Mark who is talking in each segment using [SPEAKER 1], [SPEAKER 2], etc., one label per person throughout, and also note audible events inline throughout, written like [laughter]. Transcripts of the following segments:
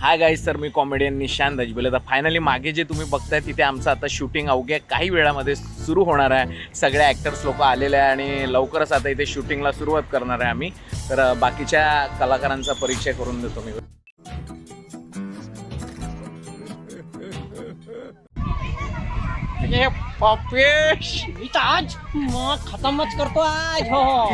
[SPEAKER 1] Hi guys तर मी comedian Nishant अजबेल तर finally मागे जे तुम्ही बघताय तिथे आमचं आता शूटिंग अवघ्या काही वेळामध्ये सुरू होणार आहे. सगळे ॲक्टर्स लोक आलेले आहे आणि लवकरच आता इथे शूटिंगला सुरुवात करणार आहे आम्ही. तर बाकीच्या कलाकारांचा परिचय करून देतो मी. ये पपेश.
[SPEAKER 2] इथं आज मग खतमच करतो आज हो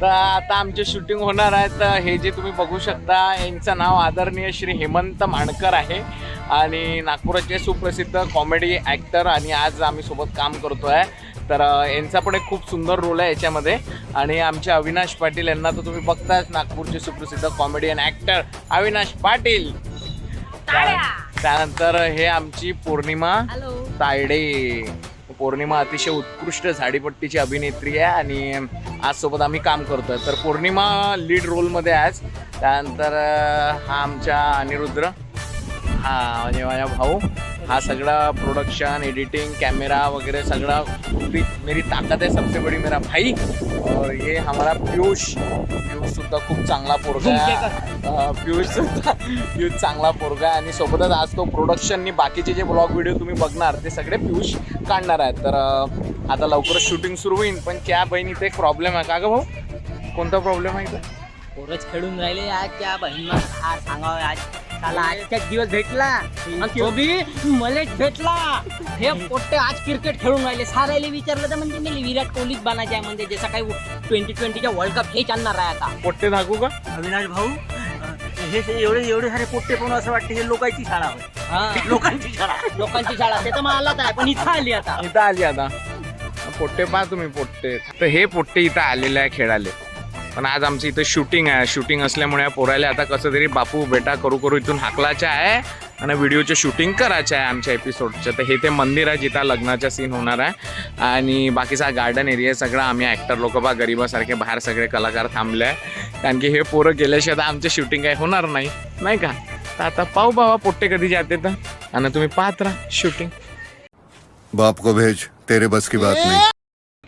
[SPEAKER 1] तर आता आमचे शूटिंग होणार आहे तर हे जे तुम्ही बघू शकता यांचं नाव आदरणीय श्री हेमंत माणकर आहे. आणि नागपुराचे सुप्रसिद्ध कॉमेडी ॲक्टर आणि आज आम्ही सोबत काम करतो आहे तर यांचा पण एक खूप सुंदर रोल आहे याच्यामध्ये. आणि आमचे अविनाश पाटील यांना तर तुम्ही बघताच नागपूरचे सुप्रसिद्ध कॉमेडियन ॲक्टर अविनाश पाटील. त्यानंतर हे आमची पौर्णिमा तायडे. पौर्णिमा अतिशय उत्कृष्ट झाडीपट्टीची अभिनेत्री आहे आणि आज सोबत आम्ही काम करतोय. तर पौर्णिमा लीड रोलमध्ये आहे आज. त्यानंतर हा आमच्या अनिरुद्र. हा म्हणजे माझा भाऊ हा सगळा प्रोडक्शन एडिटिंग कॅमेरा वगैरे सगळा पूरी मेरी ताकद है सबसे बड़ी मेरा भाई. और ये हमारा पीयूष. पीयूष सुद्धा खूप चांगला पोरगा आहे. पीयूष सुद्धा पीयूष चांगला पोरगा आहे. आणि सोबतच आज तो प्रोडक्शननी बाकीचे जे ब्लॉग व्हिडिओ तुम्ही बघणार ते सगळे पीयूष काढणार आहेत. तर आता लवकरच शूटिंग सुरू होईल पण त्या बहीण इथे एक प्रॉब्लेम आहे का गं भाऊ? कोणता प्रॉब्लेम आहे इथं?
[SPEAKER 2] पोरच खेळून राहिले आज त्या बहिणीला हा सांगावं आज त्याला आजच्याच दिवस भेटला. आणि तो बी मलेच भेटला. हे पोट्टे आज क्रिकेट खेळून राहिले. सारायला विचारलं तर म्हणजे मी विराट कोहलीच बनायचे आहे म्हणजे जसं काही ट्वेंटी ट्वेंटीच्या वर्ल्ड कप हेच आणणार आहे आता.
[SPEAKER 1] पोट्टे दाखवू का?
[SPEAKER 3] अविनाश भाऊ हे एवढे एवढे सारे पोट्टे पण असं वाटते हे लोकांची शाळा होय.
[SPEAKER 2] हा.
[SPEAKER 3] लोकांची शाळा.
[SPEAKER 2] लोकांची शाळा. ते तर मलाच आहे पण इथं आली आता.
[SPEAKER 1] इथं आली आता. पोट्टे पहा तुम्ही पोट्टे. तर हे पोट्टे इथं आलेले आहे खेळाले. पण आज आमचं इथं शूटिंग आहे. शूटिंग असल्यामुळे या पोरायला आता कसं तरी बापू बेटा करू करू इथून हाकलाचं आहे आणि व्हिडिओचं शूटिंग करायचं आहे आमच्या एपिसोडचं तर हे ते मंदिर आहे जिथं लग्नाचा सीन होणार आहे. आणि बाकीचा गार्डन एरिया सगळा आम्ही ॲक्टर लोक बा गरिबासारखे बाहेर सगळे कलाकार थांबले आहे कारण की हे पोरं गेल्याशिवाय तर आमचं शूटिंग काही होणार नाही. नाही का? तर आता पाहू बाबा पोट्टे कधी जाते तर. आणि तुम्ही पाहत राहा शूटिंग
[SPEAKER 4] बाप को भेज तेरे बस की बात नहीं.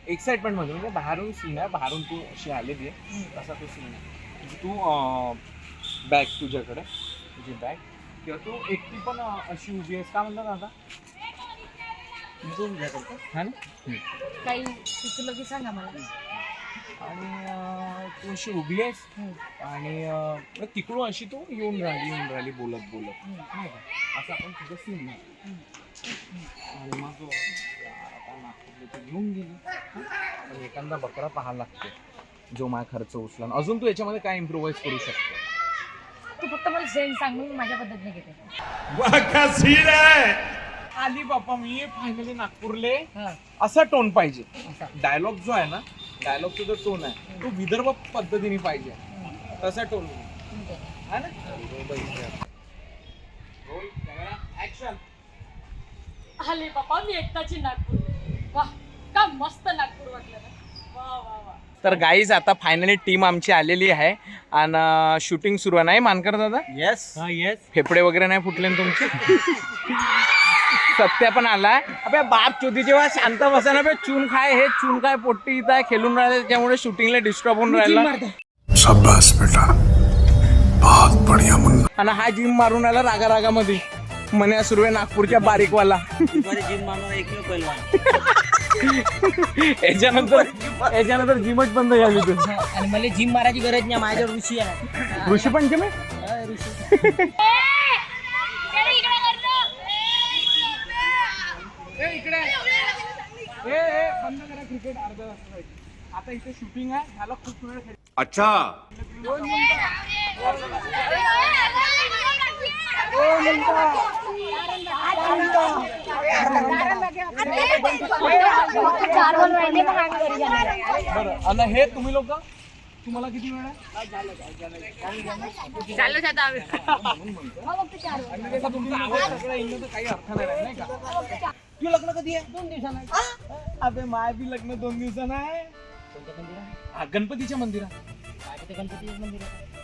[SPEAKER 1] एक्साइटमेंटमध्ये म्हणजे बाहेरून सीन आहे बाहेरून तू अशी आलेली आहे तसा तो सीन आहे. म्हणजे तू बॅग तुझ्याकडे तुझी बॅग किंवा तू एकटी पण अशी उभी आहेस का म्हणतात आता? हा ना?
[SPEAKER 5] काही सुचलं की सांगा मला.
[SPEAKER 1] आणि अं, तू अशी उभी आहेस आणि अं, मग तिकडून अशी तू येऊन राहिली येऊन राहिली बोलत बोलत. नाही का? असं आपण तुझं सीन आणि मग घेऊन गेली एखादा बकरा पाहायला लागतो. जो माझा खर्च उचला अजून तू याच्यामध्ये काय इम्प्रोवाइज करू शकतो?
[SPEAKER 5] तू फक्त मला सेंड सांग मी माझ्या पद्धतीने घेते.
[SPEAKER 1] आली बापा मी फायनली नागपूरले.
[SPEAKER 5] हा.
[SPEAKER 1] असा टोन पाहिजे.
[SPEAKER 5] असा.
[SPEAKER 1] डायलॉग जो आहे ना डायलॉगचा जो टोन आहे तो विदर्भ पद्धतीने पाहिजे. तसा टोन
[SPEAKER 5] ठीक आहे.
[SPEAKER 1] है ना? रोल कॅमेरा ऍक्शन
[SPEAKER 5] आले बाबा मी एकटाची नागपूर का मस्त नागपूर वाटलं ना वा वा वा.
[SPEAKER 1] तर गाईज आता फायनली टीम आमची आलेली आहे. आणि शूटिंग सुरू आहे नाही मानकर दादा?
[SPEAKER 3] येस येस
[SPEAKER 1] फेफडे वगैरे नाही फुटले ना तुमचे? [laughs] सत्या पण आलाय. अबे बाप चोदी जेव्हा शांत बसा ना बे चून खाय हे चून काय पोट्टी इथं आहे, खेळून राहिले त्याच्यामुळे शूटिंगला डिस्टर्ब होऊन राहिला.
[SPEAKER 4] शाबाश बेटा. बहुत बढ़िया मुन्ना.
[SPEAKER 1] आणि हा जिम मारून आला रागा रागामध्ये म्हणे सुरू आहे नागपूरच्या बारीकवाला. याच्यानंतर याच्यानंतर जिमच बंद झाली तू
[SPEAKER 2] आणि मला जिम मारायची गरज नाही माझ्यावर ऋषी आहे.
[SPEAKER 1] ऋषी पंचमी?
[SPEAKER 2] हा, ऋषी.
[SPEAKER 1] बंद करा क्रिकेट अर्धा आता इथे शूटिंग आहे ह्याला खूप वेळ
[SPEAKER 4] अच्छा.
[SPEAKER 1] बरं हे तुम्ही लोक तुम्हाला किती वेळ आहे? तुमचा आवाज सगळा काही अर्थ नाही का? तू लग्न कधी आहे? दोन दिवसानं अबे माय बी लग्न दोन दिवसानं आहे. हा, गणपतीच्या मंदिरात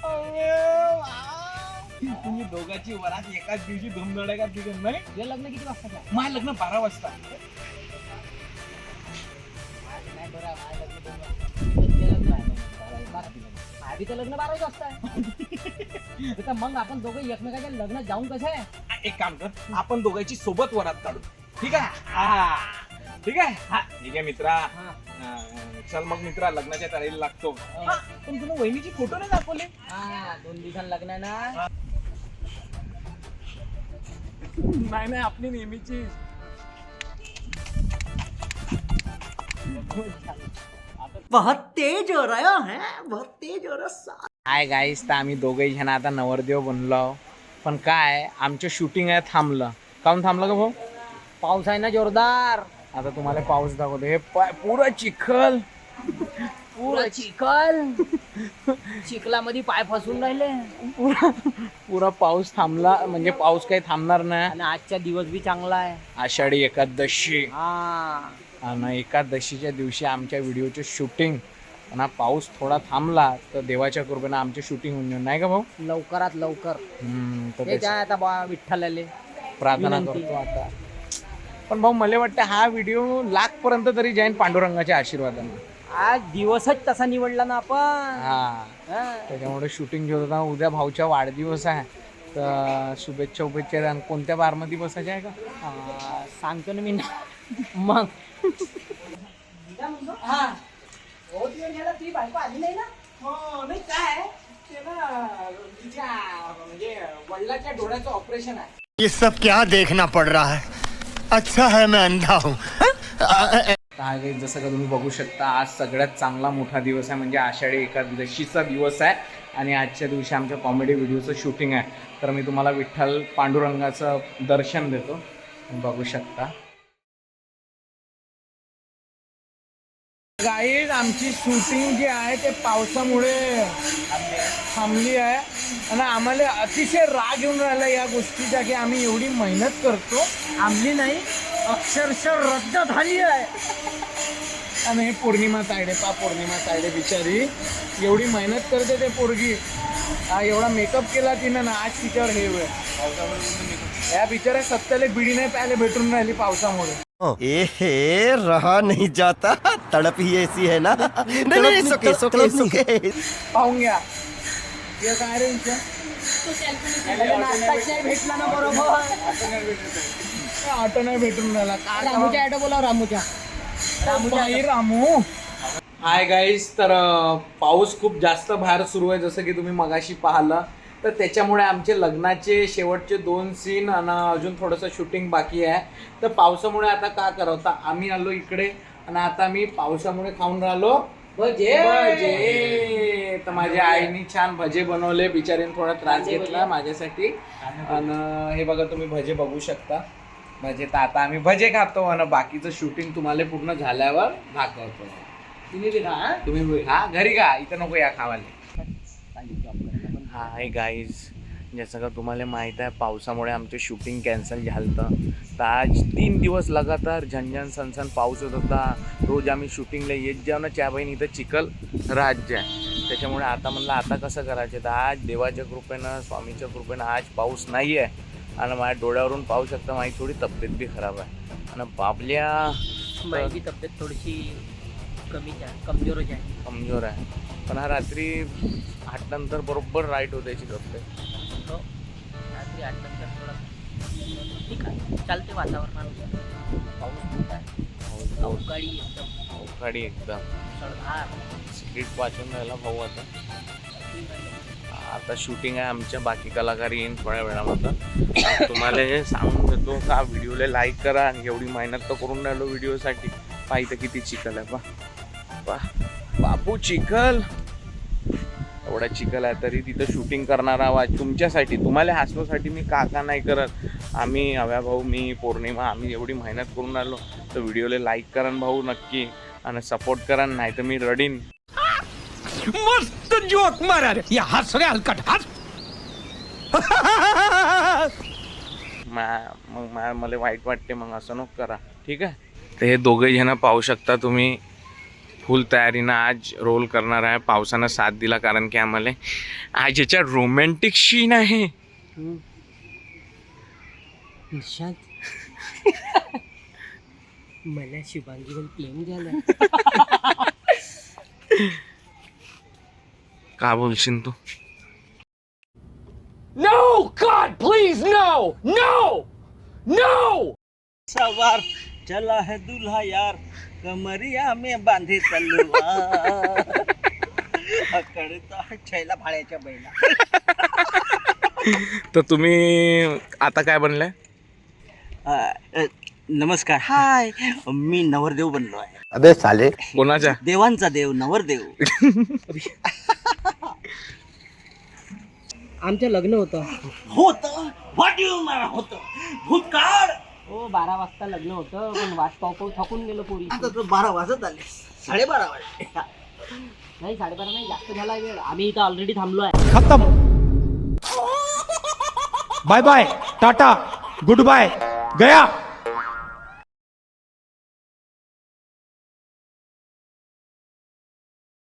[SPEAKER 1] अरे वा. तुम्ही दोघांची वरात एकाच दिवशी धुमधडाक्यात दिली नाही?
[SPEAKER 2] हे लग्न किती वाजता
[SPEAKER 1] माय लग्न बारा वाजता.
[SPEAKER 2] आधी तर लग्न बाराच वाजता आहे. [laughs] तर मग आपण दोघं एकमेकाच्या लग्नात जाऊन कसं आहे?
[SPEAKER 1] एक काम कर आपण दोघांची सोबत वरात काढू. ठीक आहे? हा. ठीक आहे? हा. ठीक आहे मित्रा.
[SPEAKER 2] हा.
[SPEAKER 1] चल मग मित्रा लग्नाच्या तयारीला लागतो. हा, पण तुला वहिनीची फोटो नाही दाखवले?
[SPEAKER 2] हा दोन दिवसांनी लग्न आहे ना.
[SPEAKER 1] नाही नाही आपली नेहमीची.
[SPEAKER 3] बहुत तेज हो रहा है बहुत तेज हो रहा
[SPEAKER 1] हाय गाईस तर आम्ही दोघेही जण आता नवरदेव बनलो आहो. पण काय आमचं शूटिंग आहे थांबलं. काऊन थांबलं का भाऊ?
[SPEAKER 2] पाऊस आहे ना जोरदार.
[SPEAKER 1] आता तुम्हाला पाऊस दाखवतो. हे पाय- पुरं चिखल.
[SPEAKER 2] पुरा चिखल. [laughs] चिखलामध्ये पाय फसून राहिले.
[SPEAKER 1] पुरा पुरा पाऊस थांबला म्हणजे पाऊस काही थांबणार नाही
[SPEAKER 2] आणि आजचा दिवस बी चांगला आहे.
[SPEAKER 1] आषाढी एकादशी.
[SPEAKER 2] हा.
[SPEAKER 1] आणि एकादशीच्या दिवशी आमच्या व्हिडिओचे शूटिंग. आणि पाऊस थोडा थांबला तर देवाच्या कृपेनं आमचे शूटिंग होऊन जाईल. नाही का भाऊ?
[SPEAKER 2] लवकरात लवकर.
[SPEAKER 1] हम्म, तर
[SPEAKER 2] हे
[SPEAKER 1] त्याची
[SPEAKER 2] काय आता बा विठ्ठलाले?
[SPEAKER 1] प्रार्थना
[SPEAKER 2] विनंती.
[SPEAKER 1] करतो आता. पण भाऊ मला वाटतं हा व्हिडिओ लाख पर्यंत तरी जाईन पांडुरंगाच्या आशीर्वादाने.
[SPEAKER 2] आज दिवसच तसा निवडला ना आपण.
[SPEAKER 1] हा. त्याच्यामुळे शूटिंग घेत होता. उद्या भाऊच्या वाढदिवस आहे. तर शुभेच्छा शुभेच्छा आणि कोणत्या बारमध्ये बसायचे आहे का?
[SPEAKER 2] आ, सांगतो ना मी ना. मग. हा. दिवस झाला तुझी बायको आली नाही ना
[SPEAKER 1] नाही काय ते ना तिच्या म्हणजे वडिलाच्या डोळ्याचं ऑपरेशन आहे.
[SPEAKER 6] ये सब क्या देखना पड़ रहा है? अच्छा है मैं अंधा हूँ.
[SPEAKER 1] हा काही जसं का तुम्ही बघू शकता आज सगळ्यात चांगला मोठा दिवस आहे म्हणजे आषाढी एकादशीचा दिवस आहे आणि आजच्या दिवशी आमच्या कॉमेडी व्हिडिओचं शूटिंग आहे. तर मी तुम्हाला विठ्ठल पांडुरंगाचं दर्शन देतो. तुम्ही बघू शकता. गाईड आमची शूटिंग जी आहे ते पावसामुळे थांबली आहे. आणि आम्हाला अतिशय राग येऊन राहिला या गोष्टीचा की आम्ही एवढी मेहनत करतो.
[SPEAKER 2] आमली नाही. अक्षरशः रद्द झाली आहे.
[SPEAKER 1] आणि हे पौर्णिमा तायडे पा पौर्णिमा तायडे बिचारी. एवढी मेहनत करते ते पोरगी. हा एवढा मेकअप केला तिनं ना आज तिच्यावर हे वेळ या बिचाऱ्या सत्याला बिडी नाही प्यायला भेटून राहिली पावसामुळे.
[SPEAKER 6] ए हे रहा नहीं जाता. तड़प ही ऐसी है ना. नहीं नहीं सुके सुके सुके
[SPEAKER 1] पाहून घ्या. हे काय रे
[SPEAKER 2] नाश्ताच नाही भेटला ना बरोबर.
[SPEAKER 1] ऑटो नाही भेटून राहिला. काय
[SPEAKER 2] रामूच्या ॲटो बोलाव रामूच्या.
[SPEAKER 1] रामू. हाय गाईज तर पाऊस खूप जास्त बाहेर सुरू आहे जसं की तुम्ही मगाशी पाहिलं. तर त्याच्यामुळे आमचे लग्नाचे शेवटचे दोन सीन आणि अजून थोडंसं शूटिंग बाकी आहे. तर पावसामुळे आता का करावं? तर आम्ही आलो इकडे आणि आता मी पावसामुळे खाऊन राहिलो.
[SPEAKER 2] भजे!
[SPEAKER 1] भजे! तर माझ्या आईने छान भजे बनवले बिचारीने थोडा त्रास घेतला माझ्यासाठी. आणि हे बघा तुम्ही भजे बघू शकता. भजे तर आता आम्ही भजे खातो आणि बाकीचं शूटिंग तुम्हाला पूर्ण झाल्यावर दाखवतो.
[SPEAKER 2] तुम्ही बी खा, हा?
[SPEAKER 1] तुम्ही बी- हा घरी का इथं नको या खावाले. हाय गाईज जसं का तुम्हाला माहीत आहे पावसामुळे आमचं शूटिंग कॅन्सल झालं तर आज तीन दिवस लगातार झनझन सनसन पाऊस होत होता. रोज आम्ही शूटिंगला येत जाऊ ना च्या बहीण इथं चिखल राज्य आहे. त्याच्यामुळे आता म्हणलं आता कसं करायचं? तर आज देवाच्या कृपेनं स्वामीच्या कृपेनं आज पाऊस नाही आहे आणि माझ्या डोळ्यावरून पाहू शकता माझी थोडी तब्येत बी खराब आहे. आणि बाबल्या
[SPEAKER 2] माझी तब्येत थोडीशी कमीच आहे कमजोरच आहे.
[SPEAKER 1] कमजोर आहे. पण हा रात्री आठ नंतर बरोबर राईट होते याची तब्येत
[SPEAKER 2] हो. रात्री आठ नंतर थोडा ठीक आहे. चालते वातावरणानुसार पाऊस खूप आहे. अवकाळी एकदम.
[SPEAKER 1] अवकाळी एकदम.
[SPEAKER 2] सळधार
[SPEAKER 1] स्क्रिप्ट वाचून राहिला भाऊ आता. आता शूटिंग आहे आमच्या बाकी कलाकार येईन थोड्या वेळामध्ये. तुम्हाला हे सांगून देतो का व्हिडिओला लाईक करा आणि एवढी मेहनत तर करून राहिलो व्हिडिओसाठी. पाहिजे किती चिखल आहे पा बापू चिखल. एवढा चिखल आहे तरी तिथं शूटिंग करणार आवाज तुमच्यासाठी. तुम्हाला हसण्यासाठी मी का का नाही करत? आम्ही हव्या भाऊ मी पौर्णिमा आम्ही एवढी मेहनत करून राहिलो. तर व्हिडिओला लाईक करा भाऊ नक्की. आणि सपोर्ट करा नाही तर मी रडीन.
[SPEAKER 7] मस्त जोक मारा रे. या हस रे हलकट हस
[SPEAKER 1] मा मग मा मला वाईट वाटते मग असं नको करा. ठीक आहे? तर हे दोघे जण पाहू शकता तुम्ही. फुल तयारीनं आज रोल करणार आहे. पावसानं साथ दिला कारण की आम्हाला आज याच्या रोमॅन्टिक सीन आहे.
[SPEAKER 2] निशांत. मला शुभांगीवर प्रेम झालं [laughs]
[SPEAKER 1] का बोलशील तू?
[SPEAKER 7] No, God, please, no, no, no.
[SPEAKER 3] सवार चला है दूल्हा यार कमरिया में बांधे तलवार। अकडता है छैला भाड्याच्या बैला। [laughs]
[SPEAKER 1] तर तुम्ही आता काय बनलाय?
[SPEAKER 3] अ, नमस्कार. हाय मी नवरदेव बनलो आहे.
[SPEAKER 6] अबे साले.
[SPEAKER 1] कोणाच्या
[SPEAKER 3] देवांचा देव नवरदेव. [laughs]
[SPEAKER 2] आमचं लग्न होतं.
[SPEAKER 3] होत? वाट होत? भूतकाळ?
[SPEAKER 2] हो बारा वाजता लग्न होतं पण वाट पाहू थकून गेलो पोरी.
[SPEAKER 3] आता बारा वाजत आले. साडेबारा वाजले.
[SPEAKER 2] नाही साडेबारा नाही जास्त झाला वेळ. आम्ही इथं ऑलरेडी थांबलो आहे
[SPEAKER 7] खत्म. Bye bye tata good bye गया.